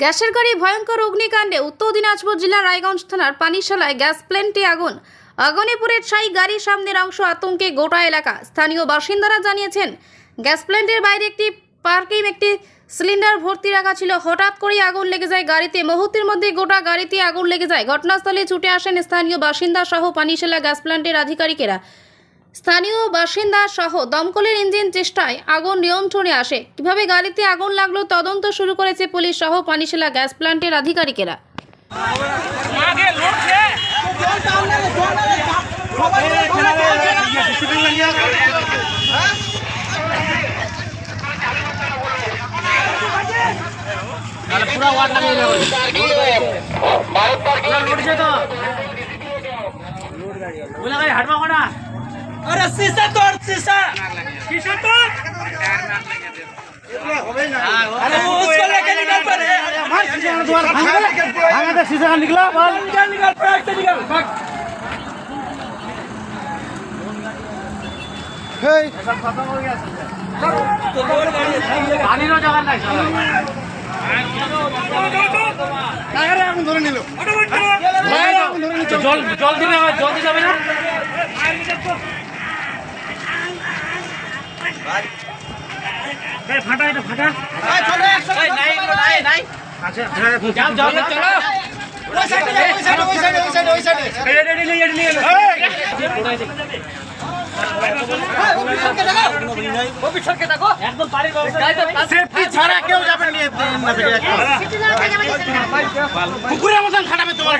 গ্যাসের গাড়ি ভয়ঙ্কর অগ্নিকাণ্ডে উত্তর দিনাজপুর জেলার রায়গঞ্জ থানার পানিশালায় গ্যাস প্ল্যান্টে আগুন। আগুনে পুড়ে ছাই গাড়ির সামনের অংশ আতঙ্কে গোটা এলাকা। স্থানীয় বাসিন্দারা জানিয়েছেন, গ্যাস প্ল্যান্টের বাইরে একটি পার্কিং, একটি সিলিন্ডার ভর্তি রাখা ছিল। হঠাৎ করেই আগুন লেগে যায় গাড়িতে। মুহূর্তের মধ্যে গোটা গাড়িতে আগুন লেগে যায়। ঘটনাস্থলে ছুটে আসেন স্থানীয় বাসিন্দা সহ পানিশালা গ্যাস প্ল্যান্টের আধিকারিকেরা। স্থানীয় বাসিন্দা সহ দমকলের ইঞ্জিন চেষ্টায় আগুন নিয়ন্ত্রণে আসে। কীভাবে গাড়িতে আগুন লাগল তদন্ত শুরু করেছে পুলিশ সহ পানিশালা গ্যাস প্ল্যান্টের আধিকারিকেরা। তো ওলা গাড়ি হাঁটবা কোনা अरे शीशा तोड़ शीशा शीशा तोड़ अरे वो उसको लेके निकल पड़े भागा शीशा का निकला बोल निकल निकल पड़े से निकल भाग পানি নো জায়গা নাই জল জল দিবে জল দিতে হবে না এই ফাটা এটা ফাটা। আচ্ছা যাও যাও চলো। এটা নিয়ে এটা নিয়ে একদম পানির ব্যবস্থা সেফটি ছাড়া কেউ যাবে নিয়ে না। থেকে পুকুরের মতন খাটাবে তোমার